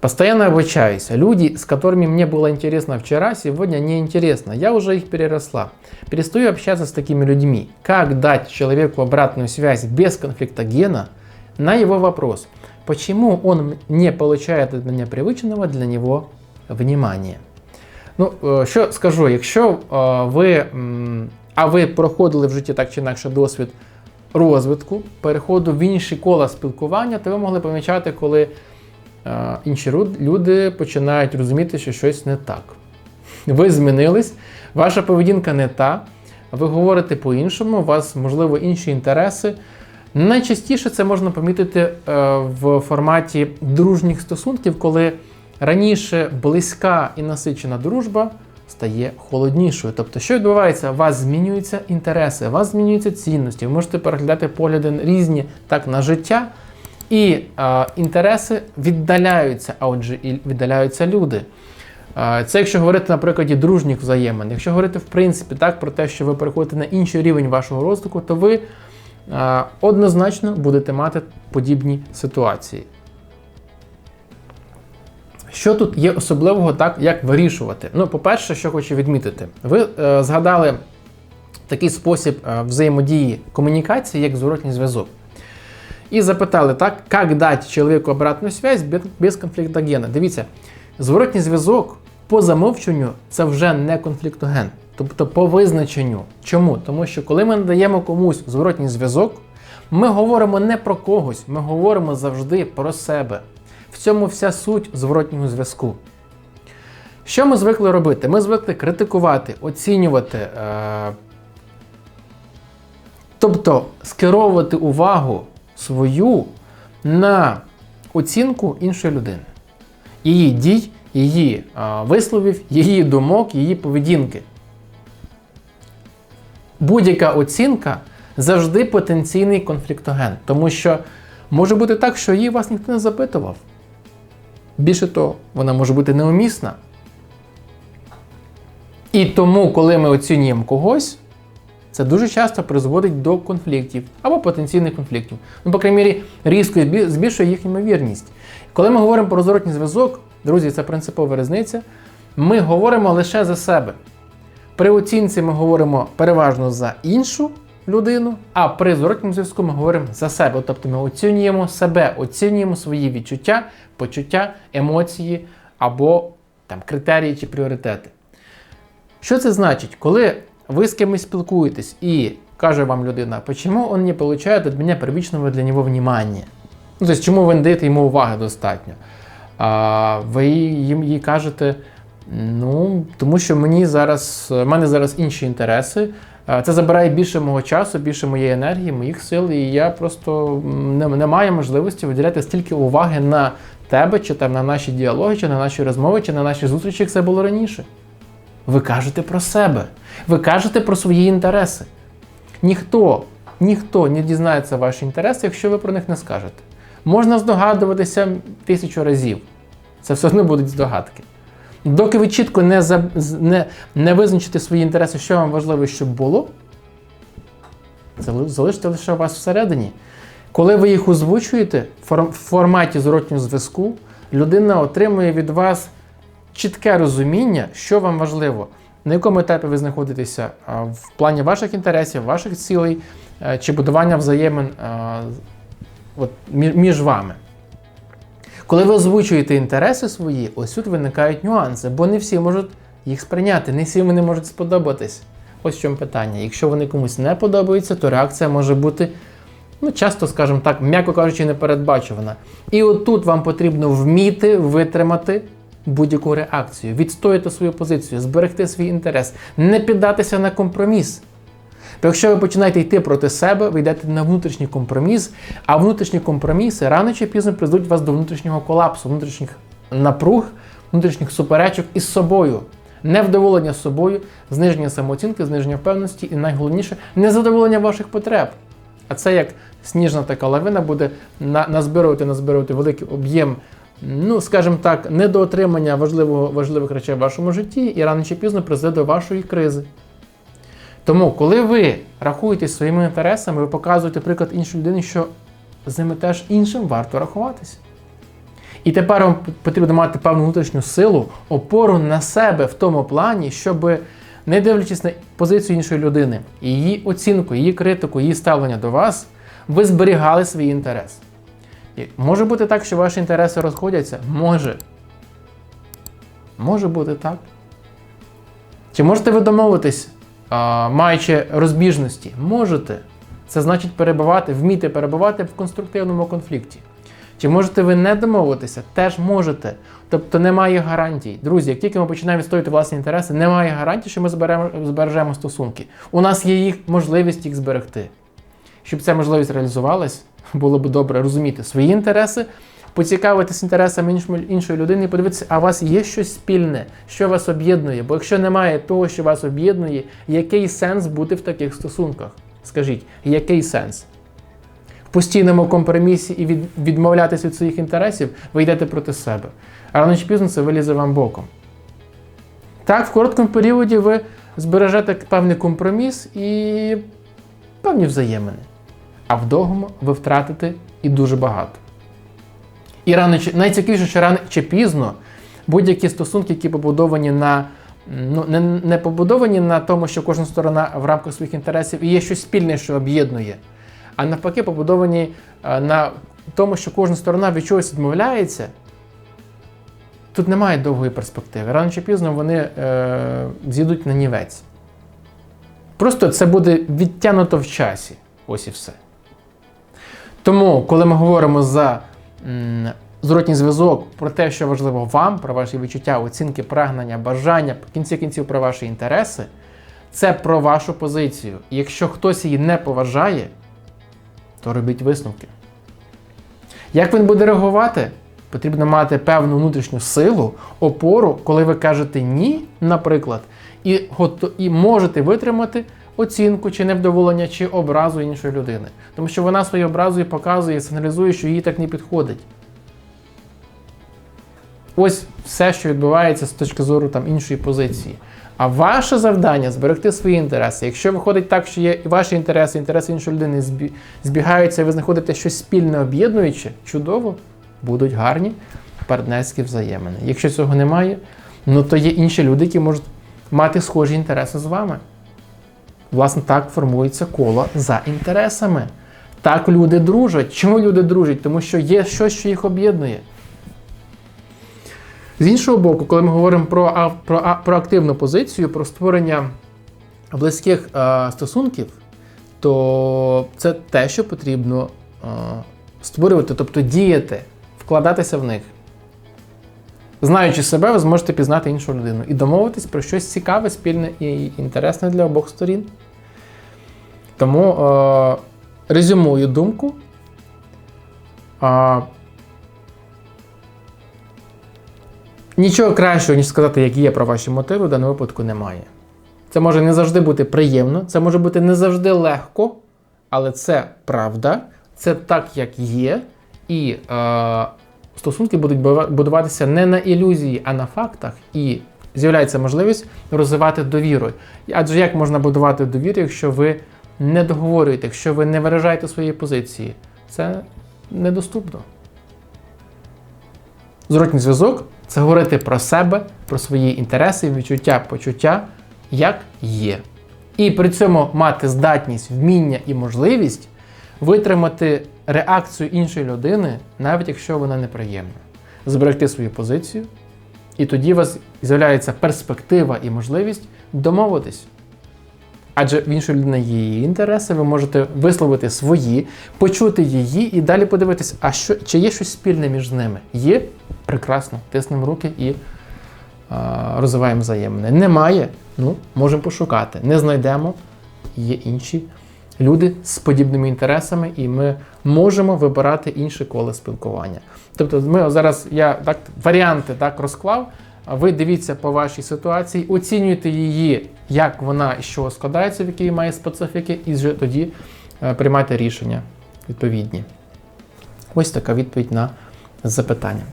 Постоянно обучаюсь. Люди, с которыми мне было интересно вчера, сегодня неинтересно. Я уже их переросла. Перестаю общаться с такими людьми. Как дать человеку обратную связь без конфликтогена на его вопрос, почему он не получает от меня привычного для него внимания? Ну, е, що скажу, якщо е, ви, м, а ви проходили в житті так чи інакше досвід розвитку, переходу в інші кола спілкування, то ви могли помічати, коли е, інші люди починають розуміти, що щось не так. Ви змінились, ваша поведінка не та, ви говорите по-іншому, у вас, можливо, інші інтереси. Найчастіше це можна помітити е, в форматі дружніх стосунків, коли раніше близька і насичена дружба стає холоднішою. Тобто, що відбувається? У вас змінюються інтереси, у вас змінюються цінності. Ви можете переглядати погляди різні так на життя, і е, інтереси віддаляються, а отже, і віддаляються люди. Е, Це якщо говорити на прикладі дружніх взаємин. Якщо говорити в принципі так про те, що ви переходите на інший рівень вашого розвитку, то ви е, однозначно будете мати подібні ситуації. Що тут є особливого, так як вирішувати? Ну, по-перше, що хочу відмітити, ви е, згадали такий спосіб е, взаємодії комунікації, як зворотній зв'язок. І запитали, так, як дати чоловіку обратну связь без, конфліктогена. Дивіться, зворотній зв'язок по замовченню це вже не конфліктоген. Тобто по визначенню. Чому? Тому що коли ми надаємо комусь зворотній зв'язок, ми говоримо не про когось, ми говоримо завжди про себе. В цьому вся суть зворотнього зв'язку. Що ми звикли робити? Ми звикли критикувати, оцінювати, е- тобто скеровувати увагу свою на оцінку іншої людини, її дій, її висловів, її думок, її поведінки. Будь-яка оцінка завжди потенційний конфліктоген, тому що може бути так, що її вас ніхто не запитував. Більше того, вона може бути неумісна. І тому, коли ми оцінюємо когось, це дуже часто призводить до конфліктів або потенційних конфліктів. Ну, по крайній мірі, різко збі- збільшує їх ймовірність. Коли ми говоримо про зворотній зв'язок, друзі, це принципова різниця. Ми говоримо лише за себе. При оцінці ми говоримо переважно за іншу людину, а при зворотньому зв'язку ми говоримо за себе. Тобто ми оцінюємо себе, оцінюємо свої відчуття, почуття, емоції або там, критерії чи пріоритети. Що це значить? Коли ви з кимось спілкуєтесь і каже вам людина, чому він не получає від мене первичного для нього внимання? Ну, тобто, чому ви не даєте йому уваги достатньо? А, ви їм їй кажете, ну, тому що мені зараз, в мене зараз інші інтереси. Це забирає більше мого часу, більше моєї енергії, моїх сил, і я просто не, не маю можливості виділяти стільки уваги на тебе, чи там на наші діалоги, чи на наші розмови, чи на наші зустрічі, як це було раніше. Ви кажете про себе, ви кажете про свої інтереси. Ніхто, ніхто не дізнається ваші інтереси, якщо ви про них не скажете. Можна здогадуватися тисячу разів. Це все одно будуть здогадки. Доки ви чітко не, за, не, не визначите свої інтереси, що вам важливо, щоб було, зали- залиште лише вас всередині. Коли ви їх озвучуєте в форматі зворотнього зв'язку, людина отримує від вас чітке розуміння, що вам важливо, на якому етапі ви знаходитеся в плані ваших інтересів, ваших цілей е, чи будування взаємин от, між вами. Коли ви озвучуєте інтереси свої, ось тут виникають нюанси, бо не всі можуть їх сприйняти, не всі вони можуть сподобатись. Ось в чому питання. Якщо вони комусь не подобаються, то реакція може бути, ну, часто, скажімо так, м'яко кажучи, непередбачувана. І отут вам потрібно вміти витримати будь-яку реакцію, відстояти свою позицію, зберегти свій інтерес, не піддатися на компроміс. Бо якщо ви починаєте йти проти себе, ви йдете на внутрішній компроміс, а внутрішні компроміси рано чи пізно призведуть вас до внутрішнього колапсу, внутрішніх напруг, внутрішніх суперечок із собою. Невдоволення собою, зниження самооцінки, зниження впевненості і найголовніше незадоволення ваших потреб. А це як сніжна така лавина буде на- назбирувати, назбирувати великий об'єм, ну, скажімо так, недоотримання важливого, важливих речей в вашому житті і рано чи пізно призведе до вашої кризи. Тому, коли ви рахуєтесь своїми інтересами, ви показуєте приклад іншій людині, що з ними теж іншим варто рахуватися. І тепер вам потрібно мати певну внутрішню силу, опору на себе в тому плані, щоб, не дивлячись на позицію іншої людини, її оцінку, її критику, її ставлення до вас, ви зберігали свій інтерес. І може бути так, що ваші інтереси розходяться? Може. Може бути так. Чи можете ви домовитись, маючи розбіжності? Можете. Це значить перебувати, вміти перебувати в конструктивному конфлікті. Чи можете ви не домовитися? Теж можете. Тобто немає гарантій. Друзі, як тільки ми починаємо відстоювати власні інтереси, немає гарантій, що ми зберемо, збережемо стосунки. У нас є їх можливість їх зберегти. Щоб ця можливість реалізувалась, було б добре розуміти свої інтереси, поцікавитись інтересами іншої- людини і подивитися, а у вас є щось спільне, що вас об'єднує. Бо якщо немає того, що вас об'єднує, який сенс бути в таких стосунках? Скажіть, який сенс? В постійному компромісі і від, відмовлятися від своїх інтересів, ви йдете проти себе. Рано чи пізно це вилізе вам боком. Так, в короткому періоді ви збережете певний компроміс і певні взаємини. А в довгому ви втратите і дуже багато. І рано чи найцікавіше, що рано чи пізно будь-які стосунки, які побудовані на ну, не, не побудовані на тому, що кожна сторона в рамках своїх інтересів і є щось спільне, що об'єднує, а навпаки, побудовані е, на тому, що кожна сторона від чогось відмовляється. Тут немає довгої перспективи. Рано чи пізно вони е, з'їдуть на нівець. Просто це буде відтягнуто в часі. Ось і все. Тому, коли ми говоримо за зворотній зв'язок про те, що важливо вам, про ваші відчуття, оцінки, прагнення, бажання, в кінці кінців про ваші інтереси, це про вашу позицію. І якщо хтось її не поважає, то робіть висновки. Як він буде реагувати? Потрібно мати певну внутрішню силу, опору, коли ви кажете ні, наприклад, і, і можете витримати оцінку чи невдоволення, чи образу іншої людини. Тому що вона своєю образою показує, сигналізує, що їй так не підходить. Ось все, що відбувається з точки зору там, іншої позиції. А ваше завдання зберегти свої інтереси. Якщо виходить так, що є ваші інтереси, інтереси іншої людини збігаються, і ви знаходите щось спільне об'єднуюче, чудово, будуть гарні партнерські взаємини. Якщо цього немає, ну то є інші люди, які можуть мати схожі інтереси з вами. Власне, так формується коло за інтересами. Так люди дружать. Чому люди дружать? Тому що є щось, що їх об'єднує. З іншого боку, коли ми говоримо про, про, про активну позицію, про створення близьких е, стосунків, то це те, що потрібно е, створювати, тобто діяти, вкладатися в них. Знаючи себе, ви зможете пізнати іншу людину і домовитись про щось цікаве, спільне і інтересне для обох сторін. Тому е, резюмую думку. Е, Нічого кращого, ніж сказати, які є про ваші мотиви, в даному випадку немає. Це може не завжди бути приємно, це може бути не завжди легко, але це правда, це так, як є. І е, стосунки будуть будуватися не на ілюзії, а на фактах. І з'являється можливість розвивати довіру. Адже як можна будувати довіру, якщо ви не договорюєте, якщо ви не виражаєте свої позиції? Це недоступно. Зворотній зв'язок це говорити про себе, про свої інтереси, відчуття, почуття, як є. І при цьому мати здатність, вміння і можливість витримати реакцію іншої людини, навіть якщо вона неприємна, зберегти свою позицію, і тоді у вас з'являється перспектива і можливість домовитись. Адже в іншої людини є її інтереси, ви можете висловити свої, почути її і далі подивитись, а що, чи є щось спільне між ними. Є прекрасно, тиснемо руки і а, розвиваємо взаємини. Немає, ну, можемо пошукати. Не знайдемо, є інші люди з подібними інтересами, і ми можемо вибирати інше коло спілкування. Тобто, ми зараз я так варіанти так розклав. Ви дивіться по вашій ситуації, оцінюйте її, як вона і чого складається, в якій має специфіки, і вже тоді е, приймайте рішення відповідні. Ось така відповідь на запитання.